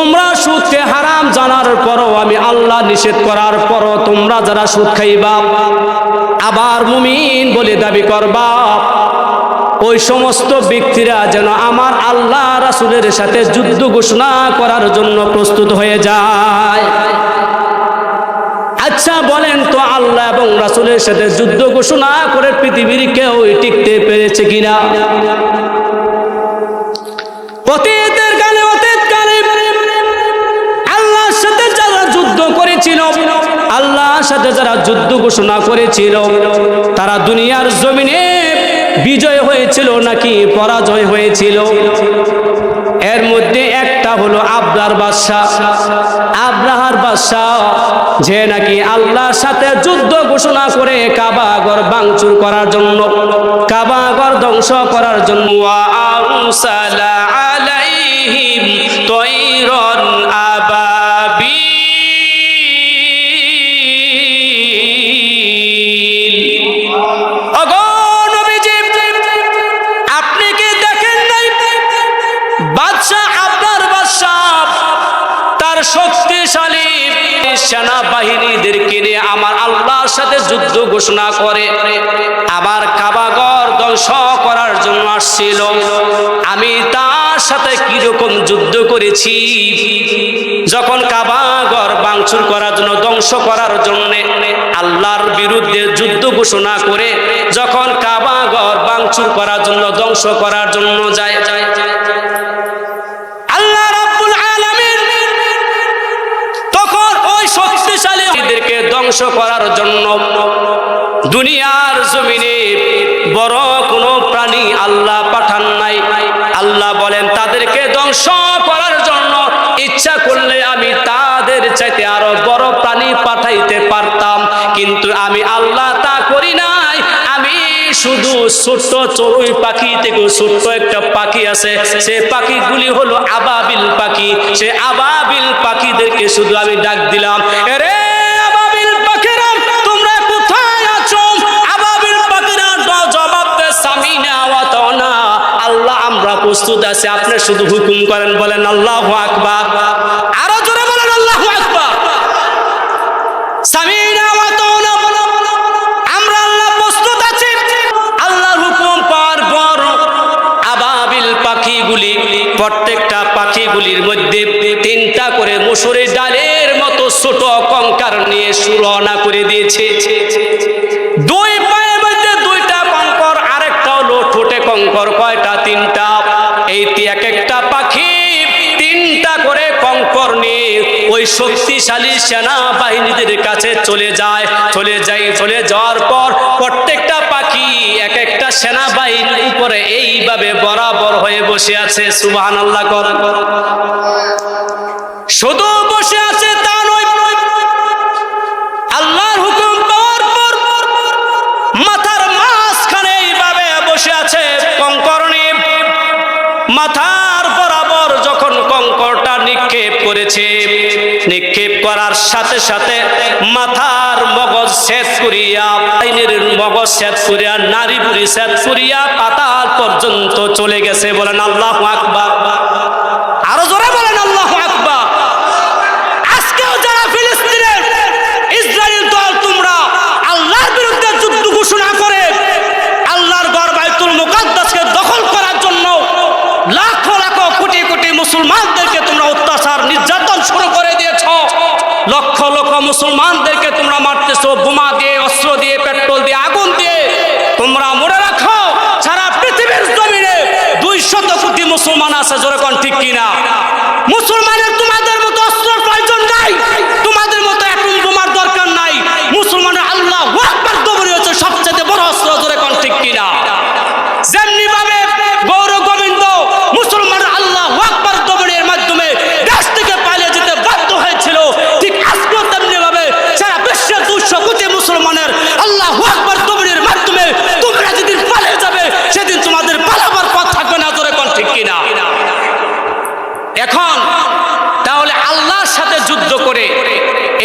তোমরা সুদকে হারাম জানার পরও আমি আল্লাহ নিষেধ করার পরও তোমরা যারা সুদ খাইবা, আবার মুমিন বলে দাবি করবা। ওই সমস্ত ব্যক্তিরা যেন আমার আল্লাহ রাসুলের সাথে যুদ্ধ ঘোষণা করার জন্য প্রস্তুত হয়ে যায়। আচ্ছা বলেন তো আল্লাহ এবং রাসুলের সাথে যুদ্ধ ঘোষণা করে পৃথিবীর কেউ টিকতে পেরেছে কিনা? অতীতের যারা যুদ্ধ ঘোষণা করেছিল, তারা দুনিয়ার জমিনে বিজয় হয়েছিল নাকি পরাজয় হয়েছিল? এর মধ্যে একটা হলো আবরার বাদশাহ। আব্রাহার বাদশাহ, যে নাকি আল্লাহর সাথে যুদ্ধ ঘোষণা করে কাবাগর বাংচুর করার জন্য কাবাগর ধ্বংস করার জন্য আলাইহিম তৈরন আবাবিল শক্তিশালী সেনাবাহিনীদেরকে নিয়ে আমার আল্লাহর সাথে যুদ্ধ ঘোষণা করে আবার কাবাগর ধ্বংস করার জন্য আসছিল আমি তার সাথে কীরকম যুদ্ধ করেছি যখন কাবাগর বাংচুর করার জন্য ধ্বংস করার জন্য আল্লাহর বিরুদ্ধে যুদ্ধ ঘোষণা করে যখন কাবাগর বাংচুর করার জন্য ধ্বংস করার জন্য যায় যায় ধ্বংস করার জন্য দুনিয়ার জমিনে বড় কোনো প্রাণী আল্লাহ পাঠান নাই। আল্লাহ বলেন, তাদেরকে ধ্বংস করার জন্য ইচ্ছা করলে আমি তাদের চাইতে আরও বড় প্রাণী পাঠাইতে পারতাম। কিন্তু আমি আল্লাহ তা করি নাই। আমি শুধু ছোট্ট চড়ুই পাখি থেকে ছোট্ট একটা পাখি আছে। সে পাখিগুলি হলো আবাবিল পাখি। সে আবাবিল পাখিদেরকে শুধু আমি ডাক দিলাম। এরে প্রস্তুত আছে, আপনি শুধু হুকুম করেন, বলেন, আল্লাহু আকবার। আরও জোরে বলেন, আল্লাহু আকবার। আমরা আল্লাহ প্রস্তুত আছি। আল্লাহর হুকুম পর আবাবিল পাখিগুলি, প্রত্যেকটা পাখিগুলির মধ্যে তিনটা করে মুসুরের ডালের মতো ছোট কঙ্কার নিয়ে সুরনা করে দিয়েছে। শক্তিশালী সেনা বাহিনীদের কাছে চলে যায়। চলে যাই চলে যাওয়ার পর প্রত্যেকটা পাখি এক একটা সেনাবাহিনীর উপরে এইভাবে বরাবর হয়ে বসে আছে। সুবাহান আল্লাহ কর। শুধু বসে আছে তা নয়, আল্লাহর হুকুম পাওয়ার পর মাথার মাঝখানে এইভাবে বসে আছে কঙ্কর নিয়ে মাথার বরাবর যখন কঙ্করটা নিক্ষেপ করেছে নিক্ষেপ করার সাথে সাথে মাথার মগজ শেষ করিয়া মগজ শেষ করিয়া, নারী বুড়ি শেষ করিয়া পাতাল পর্যন্ত চলে গেছে বলেন আল্লাহ আকবার আরও জোরে বলেন আল্লাহ আকবার আজকেও যারা ফিলিস্তিনের ইসরায়েল দল তোমরা আল্লাহর বিরুদ্ধে যুদ্ধ ঘোষণা করে আল্লাহর গড় বাইতুল মুকাদ্দাসকে দখল করার জন্য লাখো লাখো কোটি কোটি মুসলমানদেরকে তোমরা অত্যাচার নির্যাতন শুরু করে দিয়েছ লক্ষ লক্ষ মুসলমানদেরকে তোমরা মারতেছো, বোমা দিয়ে, অস্ত্র দিয়ে, পেট্রোল দিয়ে, আগুন দিয়ে, তোমরা মনে রাখো। সারা পৃথিবীর জমিনে দুই শত কোটি মুসলমান আছে যেরকম ঠিক কিনা? মুসলমানের তোমাদের মতো অস্ত্রের প্রয়োজন নাই তোমাদের মতো এখন বোমার দরকার নাই মুসলমানের আল্লাহ আকবার কবরই হচ্ছে সবচেয়ে বড় অস্ত্র যেরকম ঠিক কিনা যেমনি ভাবে গৌর গোবিন্দ মুসলমান আল্লাহ আকবার কবরের মাধ্যমে দেশ থেকে পালিয়ে যেতে বাধ্য হয়েছিল ঠিক আজকেও তেমনি ভাবে সারা বিশ্বের দুশো কোটি মুসলমানের আল্লাহ আকবার কবরের মাধ্যমে তোমরা যেদিন পালিয়ে যাবে সেদিন তোমাদের পালাবার পথ থাকবে না তোরে কোন ঠিক কিনা এখন তাহলে আল্লাহর সাথে যুদ্ধ করে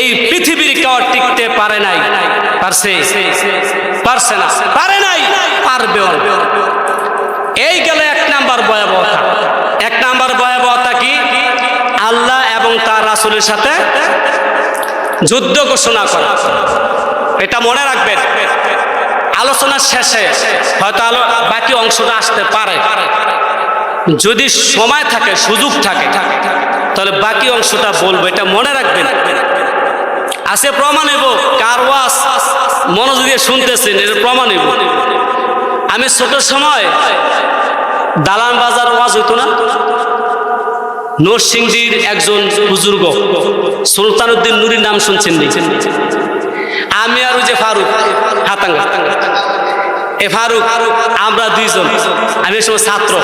এই পৃথিবীর কেউ টিকতে পারে নাই পারছে? পারছে না। পারে নাই? পারবেও। এই গেল এক নাম্বার ভয়াবহতা। এক নাম্বার ভয়াবহতা কি? আল্লাহ রাসূলের সাথে যুদ্ধ ঘোষণা করা। এটা মনে রাখবেন। আলোচনার শেষে হয়তো আলো বাকি অংশটা আসতে পারে। যদি সময় থাকে, সুযোগ থাকে, তাহলে বাকি অংশটা বলব। এটা মনে রাখবেন। আছে প্রমাণ নেব কার ওয়াজ? মনোযোগ দিয়ে শুনতেছেন, এর প্রমাণ নেব আমি ছোট সময় দালান বাজার ওয়াজ হইতো না। নরসিংদীর একজন বুজুর্গ সুলতান উদ্দিন নুরির নাম শুনছেন? আমি আর ওই যে ফারুক, হাতাঙ্গা। এ ফারুক, আমরা দুইজন, আমি সময় ছাত্র।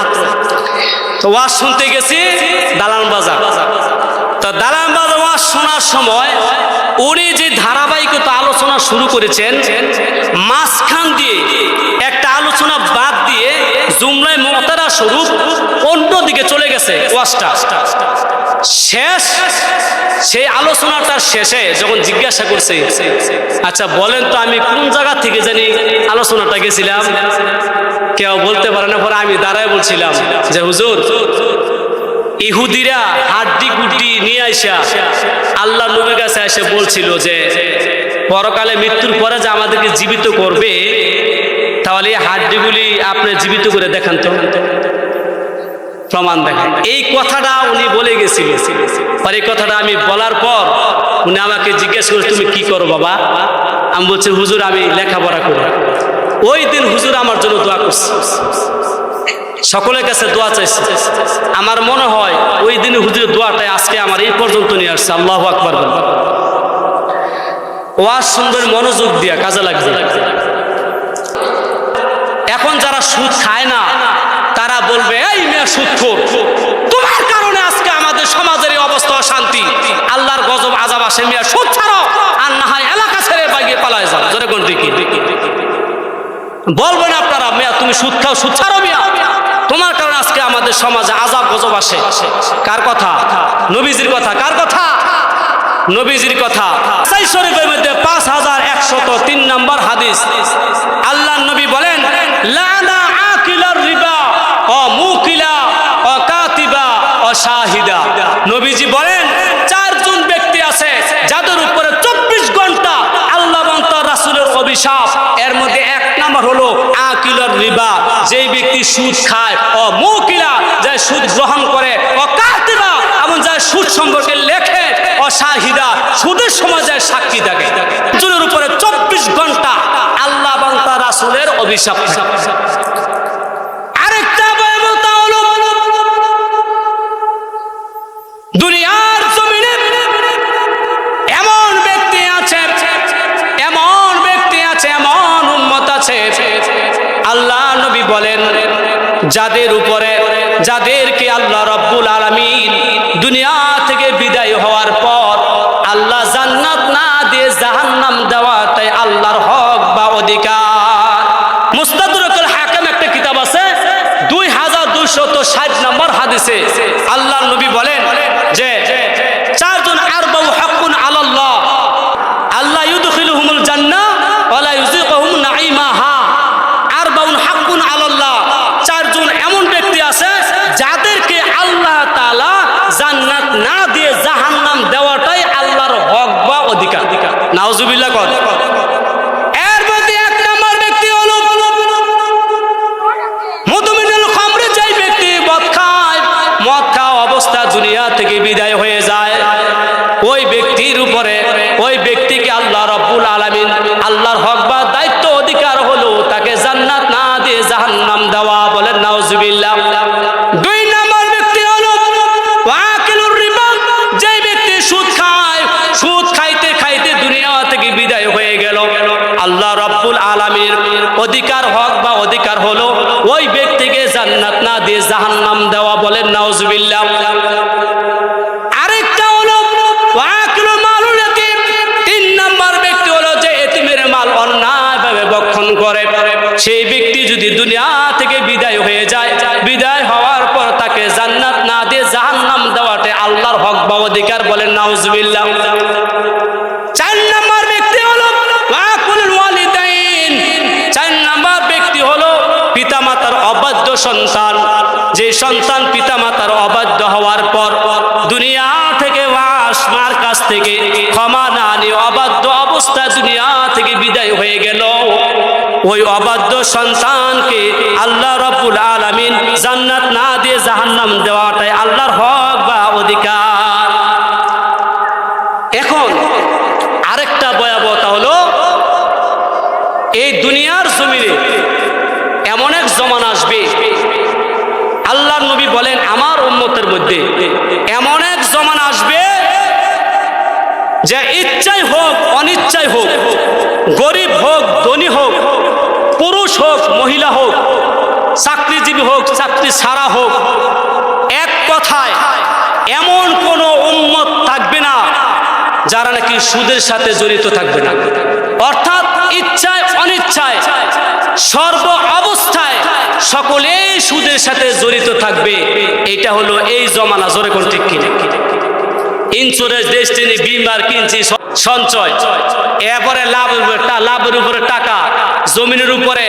তো ওয়াজ শুনতে গেছি দালান বাজার। বাজার ওয়াজ শোনার সময় উনি যে ধারাবাহিকতা আলোচনা শুরু করেছেন, মাঝখান দিয়ে একটা আলোচনা বাদ দিয়ে জুমলায় মমতারা স্বরূপ অন্যদিকে চলে গেছে ওয়াজটা। শেষ, সেই আলোচনাটার শেষে যখন জিজ্ঞাসা করছে আচ্ছা বলেন তো আমি কোন জায়গা থেকে জানি আলোচনাটা গেছিলাম? কেউ বলতে পারে না, পরে আমি দাঁড়ায় বলছিলাম যে, হুজুর ইহুদিরা হাড্ডি গুড্ডি নিয়ে আইসা আল্লাহ নবীর কাছে এসে বলছিল যে, পরকালে মৃত্যুর পরে যে আমাদেরকে জীবিত করবে, তাহলে এই হাড্ডিগুলি আপনি জীবিত করে দেখান তো। প্রমাণ দেখেন। এই কথাটা উনি বলে গেছিল আর এই কথাটা আমি বলার পর উনি আমাকে জিজ্ঞেস করে, তুমি কি করো বাবা? আমি বলছি, হুজুর, আমি লেখাপড়া করি। ওই দিন হুজুর আমার জন্য দোয়া করছে। সকলের কাছে দোয়া চাইছে। আমার মনে হয় ওই দিন হুজুরের দোয়াটাই আজকে আমার এই পর্যন্ত নিয়ে আসছে। আল্লাহ আকবর ওয়াজ সুন্দর, মনোযোগ দিয়া কাজে লাগবে। এখন যারা সুদ খায় না, তারা বলবে, এই মেয়ে সুদখোর তোমার কারণে আজকে আমাদের সমাজের এই অবস্থা অশান্তি। আল্লাহর গজব আজাব আসে, মেয়ে সুদ ছাড়ো, আর না হয় এলাকা ছেড়ে বাগিয়ে পালায় যাও। দিকে? বলবেন আপনারা, মেয়া, তুমি সুদ খাও, সুদ ছাড়ো মিয়া। তোমার কারণে আজকে আমাদের সমাজে আজাব গজব আসে। কার কথা? নবীজির কথা। কার কথা? নবীজির কথা। সাই শরীফের মধ্যে পাঁচ হাজার একশত তিন নম্বর হাদিস। আল্লাহ নবী বলেন, লানা আকিলার রিবা ও মুকিলা ও কাতিবা ও শাহিদা। নবীজি বলেন, চারজন ব্যক্তি আছে, যাদের উপরে চব্বিশ ঘণ্টা আল্লাহ রাসূলের অভিশাপ এর মধ্যে এক নাম্বার হলো আকিলার রিবা যেই সুদ খায়। ও মুকিলা যে সুদ গ্রহণ করে। ও কাতিবা এমন যায় সুদ সম্পর্কে লেখে। অশাহিদা সুদের যায় সাক্ষী থাকে। জনের উপরে চব্বিশ ঘণ্টা আল্লাহ এবং তার রাসূলের অভিশাপ। আরেকটা দুনিয়ার জমিনে এমন ব্যক্তি আছে, এমন ব্যক্তি আছে, এমন উম্মত আছে আল্লাহ নবী বলেন, যাদের উপরে, যাদেরকে আল্লাহ রব্বুল আলামিন দুনিয়া থেকে বিদায় হওয়ার পর আল্লাহ জান্নাত না দিয়ে জাহান্নাম দেওয়াটাই আল্লাহর হক বা অধিকার। মুস্তাদরকুল হাকাম একটা কিতাব আছে, দুই হাজার দুইশত ষাট নম্বর হাদিসে আল্লাহ নবী বলেন যে চারজন আরবাউ হাক্কুন আলাল্লাহ আল্লাহ ইউদখিলুহুমুল জান্নাহ ওয়ালা ইউযিকুহুম নাঈমাহা আরবাউন হাক্কুন আলাল্লাহ চারজন এমন ব্যক্তি আছে যাদেরকে আল্লাহ তাআলা জান্নাত না দিয়ে জাহান্নাম দেওয়াটাই আল্লাহর হক বা অধিকার নাউজুবিল্লাহ কর এর মধ্যে এক নম্বর ব্যক্তি হলো মধুমিনুল খামরে যেই ব্যক্তি মদ খায় মদ খাওয়া অবস্থা দুনিয়া থেকে বিদায় হয়ে যায় ওই ব্যক্তির উপরে ওই ব্যক্তিকে আল্লাহ রব্বুল আলামিন আল্লাহর হক বা দায়িত্ব অধিকার হলো তাকে জান্নাত না দিয়ে জাহান্নাম দেওয়া বলেন নাউজুবিল্লাহ দুই নম্বর ব্যক্তি হলো ওয়াকিলুর রিবা যেই ব্যক্তি সুদ খায় সুদ খাইতে খাইতে দুনিয়া থেকে বিদায় হয়ে গেল আল্লাহ আলামিন অধিকার হক বা অধিকার হলো ওই ব্যক্তিকে জান্নাত না দিয়ে জাহান্নাম দেওয়া বলেন নাউজুবিল্লাহ। আরেকটা হলো তিন নাম্বার ব্যক্তি হলো যে এতিমের মাল অন্যায়ভাবে বক্ষণ করে। সেই ব্যক্তি যদি দুনিয়া থেকে বিদায় হয়ে যায়, বিদায় হওয়ার পর তাকে জান্নাত না দিয়ে জাহান্নাম দেওয়াতে আল্লাহর হক বা অধিকার বলেন নাউজুবিল্লাহ। সন্তান, যে সন্তান পিতামাতার অবাধ্য হওয়ার পর দুনিয়া থেকে আসমার মার কাছ থেকে ক্ষমা না নিয়ে অবাধ্য অবস্থা দুনিয়া থেকে বিদায় হয়ে গেল। ওই অবাধ্য সন্তানকে আল্লাহ রব্বুল আলামিন জান্নাত না দিয়ে জাহান্নাম দেওয়াটাই আল্লাহর হক বা অধিকার এখন আরেকটা ভয়াবহতা হলো এই দুনিয়ার জমিনে এমন এক জমান আসবে আল্লাহ নবী বলেন আমার মধ্যে এমন এক জমান আসবে যে ইচ্ছাই হোক, অনিচ্ছাই হোক, গরিব হোক, ধনী হোক, পুরুষ হোক, মহিলা হোক, চাকরিজীবী হোক চাকরি ছাড়া হোক, এক কথায় এমন কোনো উন্মত থাকবে না যারা নাকি সুদের সাথে জড়িত থাকবে না। অর্থাৎ ইচ্ছায়, অনিচ্ছায়, সর্ব অবস্থায় সকলেই সুদের সাথে জড়িত থাকবে। এটা হলো এই জমানা, জোরে কোন ঠিক কিনা? ইন্স্যুরেন্স ডেস্টিনি বিমার কিনছি সঞ্চয়। এরপরে লাভ লাভের উপরে টাকা, জমিনের উপরে,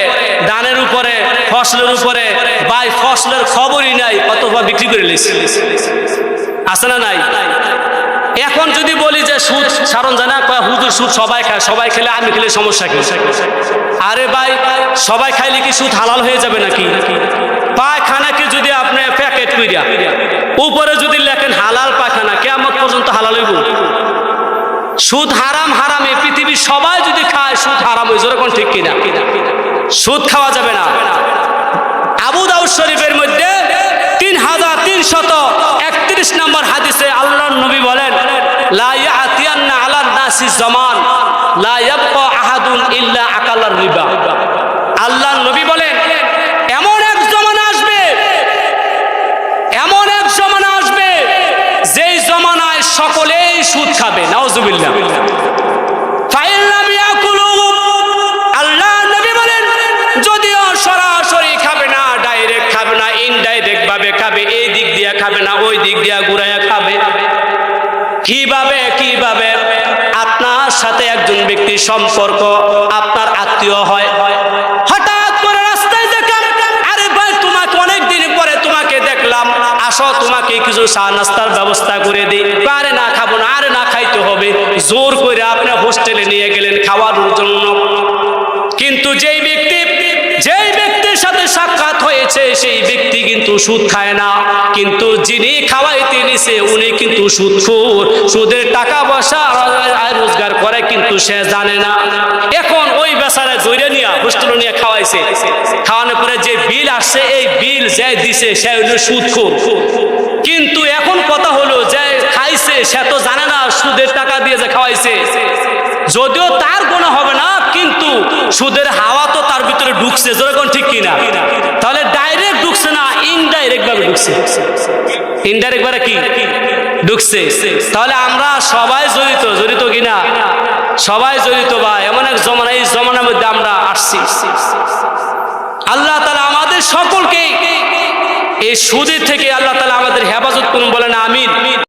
ধানের উপরে, ফসলের উপরে। বাই ফসলের খবরই নাই অথবা বিক্রি করে লিছি। আছে না নাই? এখন যদি বলি যে সুদ, সারণ জানা হুজুর সুদ সবাই খায়, সবাই খেলে আমি খেলে সমস্যা কি? আরে ভাই, সবাই খাইলে কি সুদ হালাল হয়ে যাবে নাকি? পায়খানাকে যদি আপনি প্যাকেট কইরা, উপরে যদি লেখেন হালাল পায়খানা কেমন পর্যন্ত হালাল হইব? সুদ হারাম হারামে পৃথিবীর সবাই যদি খায়, সুদ হারাম হয়ে যেরকম ঠিক কিনা? সুদ খাওয়া যাবে না। আবু দাউদ শরীফের মধ্যে তিন হাজার তিনশত একত্রিশ নম্বর হাদিসে আল্লাহ নবী বলেন জামান ইল্লা আকালার রিবা। আল্লাহ নবী বলেন, এমন এক জমানা আসবে, এমন এক জমানা আসবে, যেই জমানায় সকলেই সুদ খাবে। নাউজুবিল্লাহ। ইনডাইরেক্ট ভাবে খাবে, এই দিক দিয়ে খাবে না ওই দিক দিয়ে ঘুরাইয়া খাবে? কীভাবে কীভাবে? আপনার সাথে একজন ব্যক্তির সম্পর্ক, আপনার আত্মীয় হয়। হঠাৎ করে রাস্তায় দেখলাম, আরে ভাই, তোমাকে পরে তোমাকে দেখলাম। আসো, তোমাকে কিছু চা নাস্তার ব্যবস্থা করে দিই। আরে না, খাব না, আরে না, খাইতে হবে। জোর করে আপনি হোস্টেলে নিয়ে গেলেন খাওয়ানোর জন্য। কিন্তু যেই ব্যক্তি সাথে সাক্ষাৎ হয়েছে, সেই ব্যক্তি কিন্তু সুদ খায় না। কিন্তু যিনি খাওয়াইতে নিছে উনি কিন্তু সুদখোর। সুদের টাকা পয়সা রোজগার করে কিন্তু সে জানে না। এখন ওই বেচারা জৈরে নিয়ে হোস্টেল নিয়ে খাওয়াইছে। খাওয়ানোর পরে যে বিল আসছে, এই বিল যে দিছে, সে হলো সুদখোর। কিন্তু এখন কথা হলো যে খাইছে, সে তো জানে না সুদের টাকা দিয়ে যে খাওয়াইছে। যদিও তার কোনো হবে না, কিন্তু সুদের হাওয়া তার ভিতরে ঢুকছে যেরকম ঠিক কিনা? তাহলে ডাইরেক্ট ঢুকছে না ইনডাইরেক্ট ভাবে ঢুকছে। ইনডাইরেক্ট ভাবে কি? ঢুকছে। তাহলে আমরা সবাই জড়িত জড়িত কিনা? সবাই জড়িত বা এমন এক জমানা, এই জমানার মধ্যে আমরা আসছি। আল্লাহ তালা আমাদের সকলকে এই সুদের থেকে আল্লাহ তালা আমাদের হেফাজত করুন, বলেন আমিন।